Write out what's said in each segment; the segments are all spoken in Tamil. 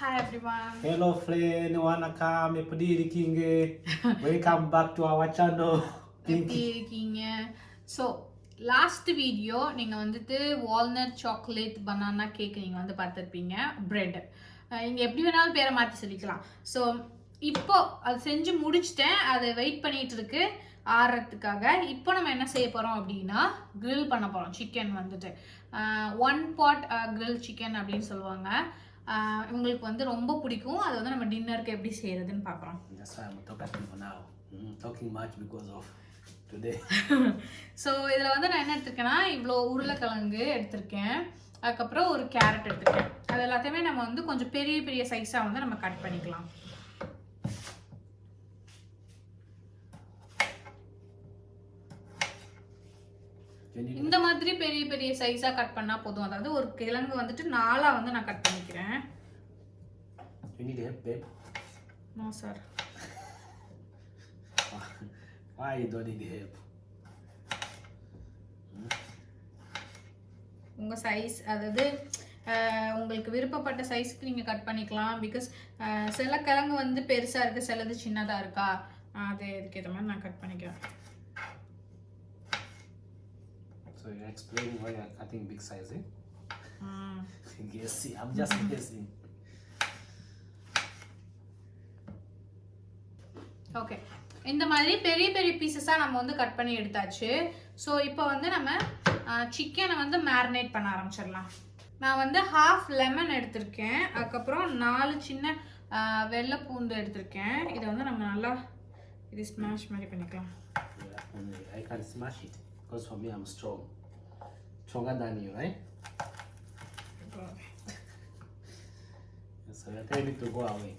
Hi everyone. Hello friend, வணக்கம் எப்படி இருக்கீங்க welcome back to our channel எப்படி இருக்கீங்க ஸோ லாஸ்ட் வீடியோ நீங்கள் வந்துட்டு வால்நட் சாக்லேட் பனானா கேக் நீங்கள் வந்து பார்த்துருப்பீங்க. பிரெட் இங்கே எப்படி வேணாலும் பேரை மாற்றி சொல்லிக்கலாம். ஸோ இப்போ அது செஞ்சு முடிச்சிட்டேன். அதை வெயிட் பண்ணிட்டு இருக்கு. ஆறுறதுக்காக இப்போ நம்ம என்ன செய்ய போகிறோம் அப்படின்னா grill பண்ண போகிறோம் சிக்கன் வந்துட்டு. ஒன் பாட் grill சிக்கன் அப்படின்னு சொல்லுவாங்க. இவங்களுக்கு வந்து ரொம்ப பிடிக்கும். அதை வந்து நம்ம டின்னருக்கு எப்படி செய்யறதுன்னு பார்க்குறோம். Now. Mm. ஸோ இதில் வந்து நான் என்ன எடுத்திருக்கேன்னா இவ்வளோ உருளைக்கிழங்கு எடுத்திருக்கேன். அதுக்கப்புறம் ஒரு கேரட் எடுத்திருக்கேன். அது எல்லாத்தையுமே நம்ம வந்து கொஞ்சம் பெரிய பெரிய சைஸாக வந்து நம்ம கட் பண்ணிக்கலாம். இந்த மாதிரி பெரிய பெரிய சைஸாக கட் பண்ணால் போதும். அதாவது ஒரு கிழங்கு வந்துட்டு நாலாக வந்து நான் கட் பண்ணிக்கிறேன். You need help, babe? No sir Why you don't need help? உங்கள் சைஸ் அதாவது அஹ், உங்களுக்கு விருப்பப்பட்ட சைஸ்க்கு நீங்கள் கட் பண்ணிக்கலாம் பிகாஸ் சில கிழங்கு வந்து பெருசாக இருக்குது சிலது சின்னதாக இருக்கா அது இதுக்கேற்ற மாதிரி நான் கட் பண்ணிக்கிறேன் So you're explaining why you're cutting big size, eh? ம் guessing. I'm just guessing. Okay இந்த மாதிரி பெரிய பெரிய பீசஸாக நம்ம வந்து கட் பண்ணி எடுத்தாச்சு. ஸோ இப்போ வந்து நம்ம சிக்கனை வந்து மேரினேட் பண்ண ஆரம்பிச்சிடலாம். நான் வந்து ஹாஃப் லெமன் எடுத்திருக்கேன். அதுக்கப்புறம் நாலு சின்ன வெள்ளை பூண்டு எடுத்திருக்கேன். இதை வந்து நம்ம நல்லா இது ஸ்மாஷ் மாதிரி பண்ணிக்கலாம். I can smash it because for me I'm strong. Stronger than you, right? So you're telling me to go away.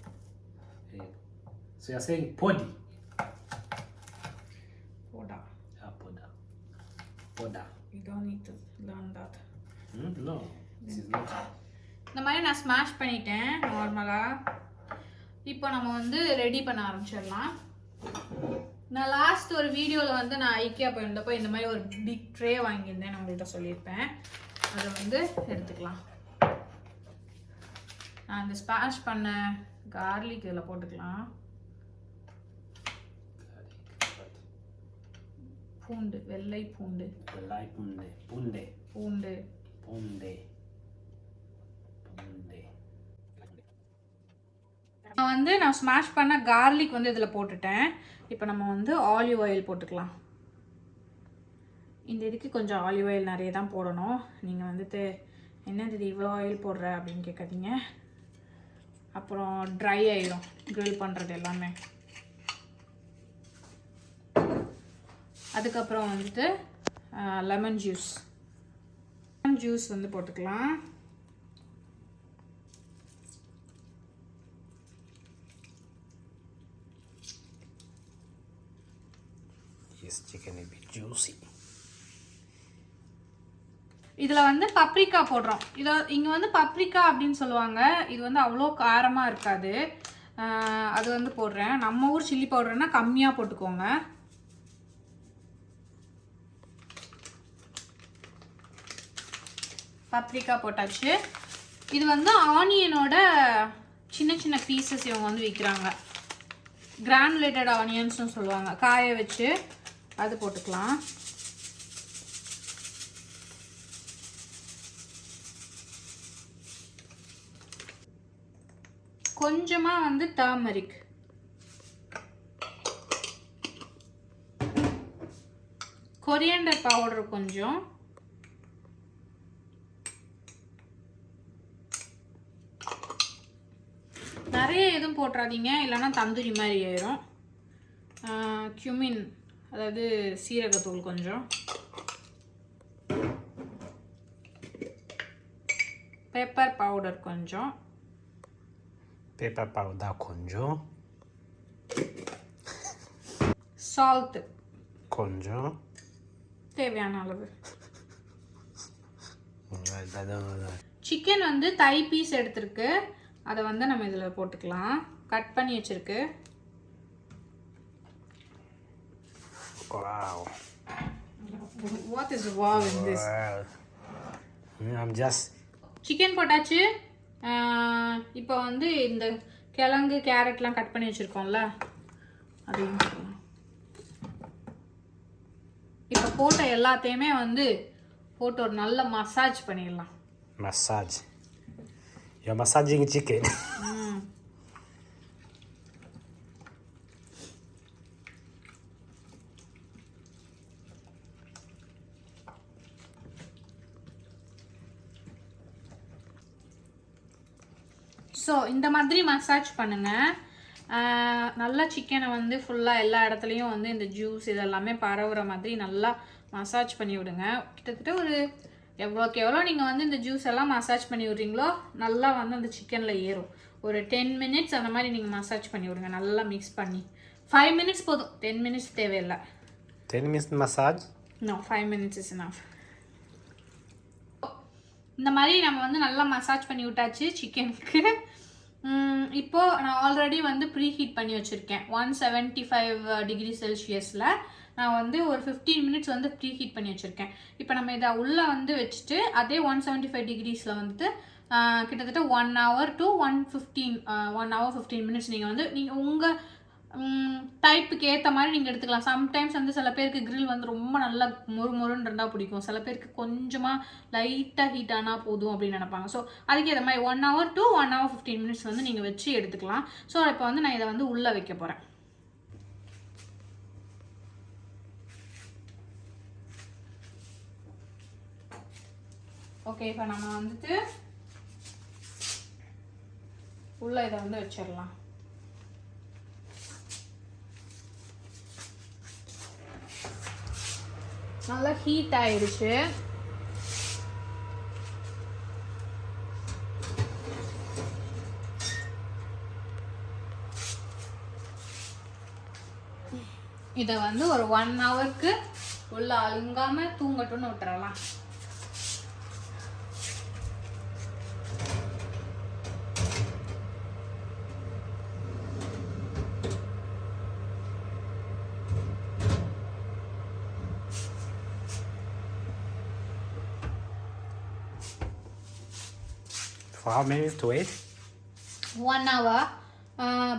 Eh, So you're saying poddy? போடா Yeah, poda. Poda. you don't need to learn that Hmm? No, this is not. இந்த மாதிரி நான் ஸ்மாஷ் பண்ணிட்டேன் நார்மலாக இப்போ நம்ம வந்து ரெடி பண்ண ஆரம்பிச்சிடலாம் நான் லாஸ்ட் ஒரு வீடியோவில் வந்து நான் ஐக்கியா போயிருந்தப்போ இந்த மாதிரி ஒரு பிக் ட்ரே வாங்கியிருந்தேன் நான் உங்கள்கிட்ட சொல்லியிருப்பேன் அதை வந்து எடுத்துக்கலாம் நான் இந்த ஸ்மாஷ் பண்ண கார்லிக் இதில் போட்டுக்கலாம் பூண்டு வெள்ளை பூண்டு Like punde. Punde. பூண்டு Punde. Punde. நான் வந்து நான் ஸ்மாஷ் பண்ண கார்லிக் வந்து இதில் போட்டுட்டேன் இப்போ நம்ம வந்து ஆலிவ் ஆயில் போட்டுக்கலாம் இந்த இதுக்கு கொஞ்சம் ஆலிவ் ஆயில் நிறைய தான் போடணும் நீங்கள் வந்துட்டு என்னது இது இவ்வளோ ஆயில் போடுற அப்படின்னு கேட்காதீங்க அப்புறம் ட்ரை ஆயிடும் grill பண்ணுறது எல்லாமே அதுக்கப்புறம் வந்துட்டு லெமன் ஜூஸ் லெமன் ஜூஸ் வந்து போட்டுக்கலாம். இதில் வந்து பப்ரிக்கா போடுறோம். இதை இங்கே வந்து பப்ரிக்கா அப்படின்னு சொல்லுவாங்க. இது வந்து அவ்வளோ காரமாக இருக்காது. அது வந்து போடுறேன். நம்ம ஊர் சில்லி பவுடர்னா கம்மியாக போட்டுக்கோங்க. பப்ரிக்கா போட்டாச்சு. இது வந்து ஆனியனோட சின்ன சின்ன பீசஸ் இவங்க வந்து விற்கிறாங்க கிரானுலேட்டட் ஆனியன்ஸ்னு சொல்லுவாங்க. காய வச்சு அது போட்டுக்கலாம். கொஞ்சமாக வந்து டர்மரிக் கொரியண்டர் பவுடர் கொஞ்சம். நிறைய எதுவும் போட்டுறாதீங்க. இல்லைன்னா தந்தூரி மாதிரி ஆயிரும். கியூமின் அதாவது சீரகத்தூள் கொஞ்சம். பெப்பர் பவுடர் கொஞ்சம். Pepper powder konjo. Salt Konjo. தேவையான அளவு. சிக்கன் வந்து தை பீஸ் எடுத்திருக்கு. அதை வந்து நம்ம இதில் போட்டுக்கலாம் கட் பண்ணி வச்சிருக்கு Wow. Is wow Wow. Mm, I'm just chicken போட்டாச்சு இப்போ வந்து இந்த கிழங்கு கேரட்லாம் கட் பண்ணி வச்சுருக்கோம்ல போடலாம். இப்போ போட்ட எல்லாத்தையுமே வந்து போட்டு ஒரு நல்ல மசாஜ் பண்ணிடலாம் Massage. You're massaging chicken. So இந்த மாதிரி மசாஜ் பண்ணுங்க. ஆஹ் நல்லா சிக்கனை வந்து ஃபுல்லாக எல்லா இடத்துலையும் வந்து இந்த ஜூஸ் இதெல்லாமே பரவுற மாதிரி நல்லா மசாஜ் பண்ணி விடுங்க கிட்டத்தட்ட ஒரு எவ்வளோக்கு எவ்வளோ நீங்கள் வந்து இந்த ஜூஸ் எல்லாம் மசாஜ் பண்ணி விட்றீங்களோ நல்லா வந்து அந்த சிக்கனில் ஏறும். ஒரு டென் மினிட்ஸ் அந்த மாதிரி நீங்கள் மசாஜ் பண்ணி விடுங்க. நல்லா மிக்ஸ் பண்ணி. ஃபைவ் மினிட்ஸ் போதும். டென் மினிட்ஸ் தேவையில்லை. 10 minutes massage. No five minutes is enough. இந்த மாதிரி நம்ம வந்து நல்லா மசாஜ் பண்ணி விட்டாச்சு சிக்கனுக்கு இப்போ நான் ஆல்ரெடி வந்து ப்ரீ ஹீட் பண்ணி வச்சுருக்கேன். ஒன் செவன்ட்டி ஃபைவ் டிகிரி செல்சியஸில் நான் வந்து ஒரு ஃபிஃப்டீன் மினிட்ஸ் வந்து ப்ரீ ஹீட் பண்ணி வச்சுருக்கேன். இப்போ நம்ம இதை உள்ளே வந்து வச்சுட்டு அதே ஒன் செவன்ட்டி ஃபைவ் டிகிரிஸில் வந்துட்டு கிட்டத்தட்ட one hour to one fifteen one hour fifteen minutes நீங்கள் வந்து நீங்கள் உங்கள் டைப்புக்கு ஏற்ற மாதிரி நீங்கள் எடுத்துக்கலாம். சம்டைம்ஸ் வந்து சில பேருக்கு கிரில் வந்து ரொம்ப நல்லா மொறு மொறுன்னு இருந்தால் பிடிக்கும். சில பேருக்கு கொஞ்சமாக லைட்டாக ஹீட் ஆனால் போதும் அப்படின்னு நினைப்பாங்க. ஸோ அதுக்கு ஏற்ற மாதிரி one hour to one hour fifteen minutes வந்து நீங்கள் வச்சு எடுத்துக்கலாம். ஸோ இப்போ வந்து நான் இதை வந்து உள்ளே வைக்க போகிறேன் ஓகே இப்போ நம்ம வந்துட்டு உள்ள இதை வந்து வச்சிடலாம். நல்லா ஹீட் ஆயிடுச்சு இதை வந்து ஒரு ஒன் ஹவருக்கு உள்ள அழுங்காம தூங்கட்டும்னு விட்டுறலாம். For how many minutes to wait? One hour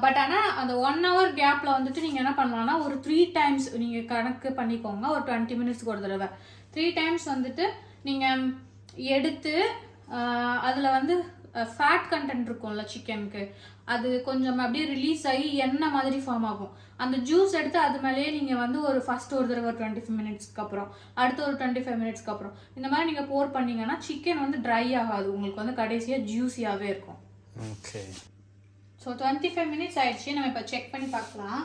but ஆனால் அந்த ஒன் ஹவர் கேப்பில் வந்துட்டு நீங்கள் என்ன பண்ணலாம்னா ஒரு த்ரீ டைம்ஸ் நீங்கள் கணக்கு பண்ணிக்கோங்க. ஒரு டுவெண்ட்டி மினிட்ஸ்க்கு ஒரு தடவை. த்ரீ டைம்ஸ் வந்துட்டு நீங்கள் எடுத்து uh, அதில் வந்து uh, ஃபேட் கண்டென்ட் இருக்கும்ல சிக்கனுக்கு அது கொஞ்சம் அப்படியே ரிலீஸ் ஆகி எண்ணெய் மாதிரி ஃபார்ம் ஆகும். அந்த ஜூஸ் எடுத்து அது மேலேயே நீங்கள் வந்து ஒரு ஃபர்ஸ்ட் ஒரு தடவை டுவெண்ட்டி ஃபைவ் மினிட்ஸ்க்கு அப்புறம் அடுத்து ஒரு டுவெண்ட்டி ஃபைவ் மினிட்ஸ்க்கு அப்புறம் இந்த மாதிரி நீங்கள் போர் பண்ணீங்கன்னா சிக்கன் வந்து ட்ரை ஆகாது. உங்களுக்கு வந்து கடைசியாக ஜூஸியாகவே இருக்கும். Okay. So twenty five minutes ஆயிடுச்சு. நம்ம இப்போ செக் பண்ணி பார்க்கலாம்.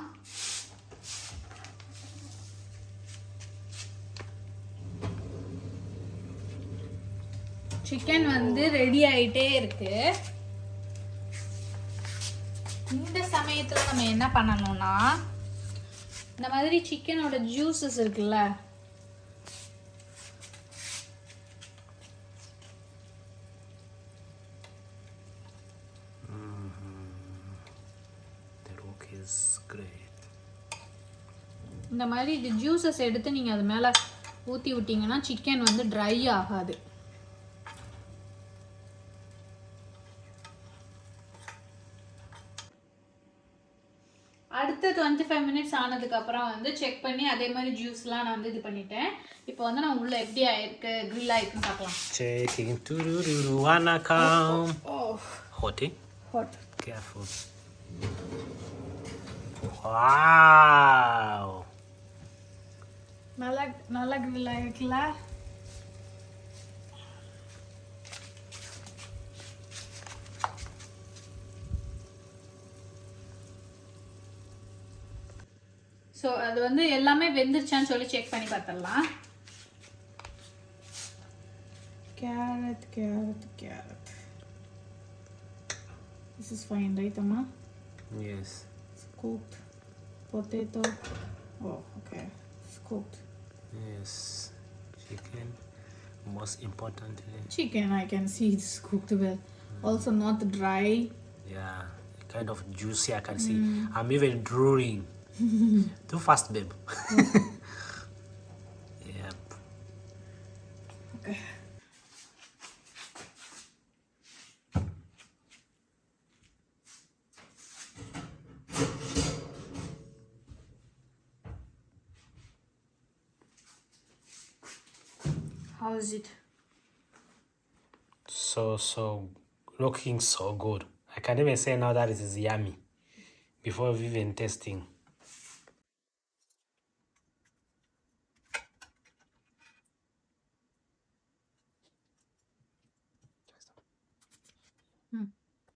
சிக்கன் வந்து ரெடி ஆயிட்டே இருக்கு. இந்த சமயத்தில் நம்ம என்ன பண்ணணும்னா இந்த மாதிரி சிக்கனோட ஜூஸஸ் இருக்குல்ல great. இந்த மாதிரி இது ஜூஸஸ் எடுத்து நீங்கள் அது மேலே ஊற்றி விட்டீங்கன்னா சிக்கன் வந்து ட்ரை ஆகாது அடுத்த டுவெண்ட்டி ஃபைவ் மினிட்ஸ் ஆனதுக்கப்புறம் வந்து செக் பண்ணி அதே மாதிரி ஜூஸ்லாம் நான் வந்து இது பண்ணிட்டேன் இப்போ வந்து நான் உள்ள எப்படி ஆயிருக்கு grill ஆயிருக்குன்னு பார்க்கலாம் come? Oh Hot, eh? Hot Careful. Wow. நல்லா நல்லா grill ஆயிருக்குல்ல ஸோ அது வந்து எல்லாமே வெந்துருச்சான்னு சொல்லி செக் பண்ணி பார்த்துடலாம் carrot carrot carrot this is fine right அம்மா Yes. cooked potato oh okay it's cooked Yes. Chicken. Most importantly. chicken i can see it's cooked well also not dry Yeah. Kind of juicy, I can see. I'm even drooling. Too fast, babe. yep. Okay. How is it? So, so looking so good. I can't even say now that it is yummy before even tasting.